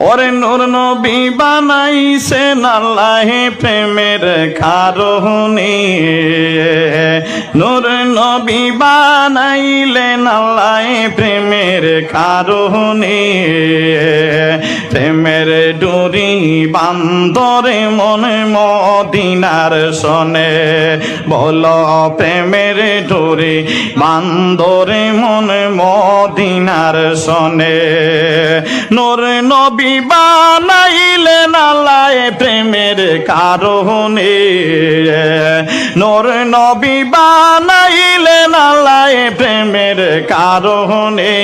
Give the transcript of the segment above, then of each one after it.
ওরে নূর নবী বানাইছেন আল্লাহে প্রেমের কারণে নূর নবী বানাইলেন আল্লাহে প্রেমের কারণে। প্রেমের ডুরি বান্দরে মনে মদিনার সনে। বল প্রেমের ডুরি বান্দরে মনে মদিনার সনে। নূর নবী বানাইলেন আল্লাহ প্রেমের কারণে নূর নবী বানাইলেন আল্লাহ প্রেমের কারণে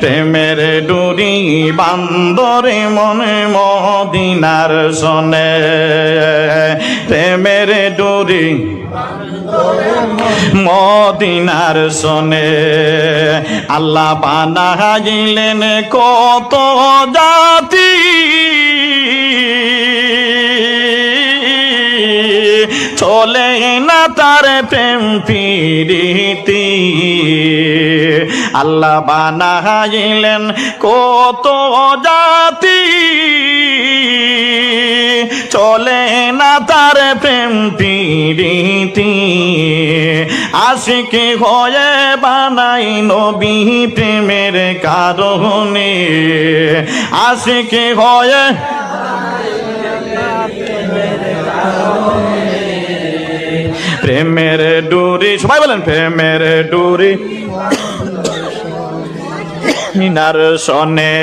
প্রেমের বান্দরে মনে মদিনার সনে। প্রেমের ডুরি মদিনার সনে। আল্লাহ বানাইলেন কত জাতি। চলে না তার প্রেম পিরিতি। আল্লাহ বানাইলেন কত জাতি। চলে না তার প্রেম পিরিতি। আশিকি হয়ে বানাই নবী প্রেমের কারণে। আশিকি হয়ে প্রেমের ডুরি। সবাই বলেন প্রেমের ডুরি। মিনার সনে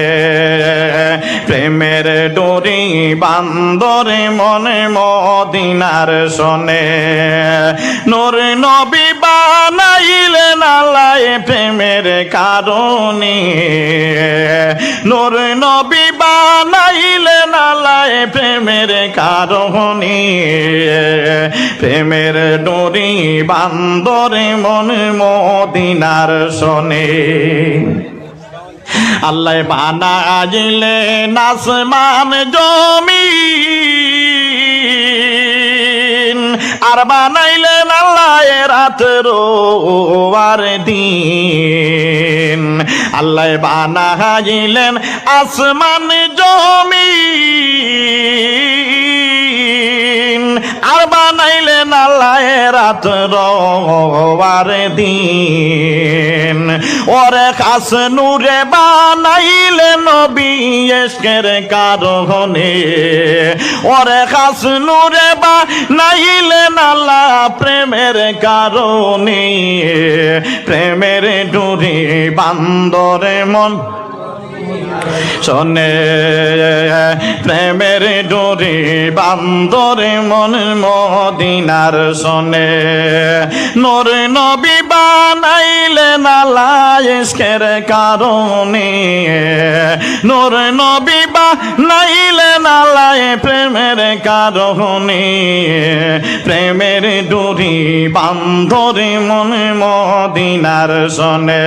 প্রেমের ডোরি বান্দরে মনে মদিনার সনে। নোর নবী বানাইলে নালায় প্রেমের কারণে। নোর নবী বানাইলে নালায় প্রেমের কারণে। প্রেমের ডোরি বান্দরে মনে মদিনার সনে। আল্লাহ বানাইলে নাসমান জমি আর বানাইলেন আল্লাহ রাতের আর দিন। আল্লাহ বানাইলেন আসমান জমি আর বানাইলেন আল্লাহ রাত আর দিন। ওরে খাস নূরে বানাইলে নবী এসকের কারণে। ওরে খাস নূরে বানাইলে নালা প্রেমের কারণে। প্রেমের ডুরি বান্দরে মন শোনে, প্রেমের ডোরে বান্দরে মন মদিনার শোনে। নোর নবী বানাইলে নালায়েসকের কারণে। নোর নবী বানাইলে নালায় প্রেমের কারণে। প্রেমের ডোরি বান্দরে মন মদিনার শোনে।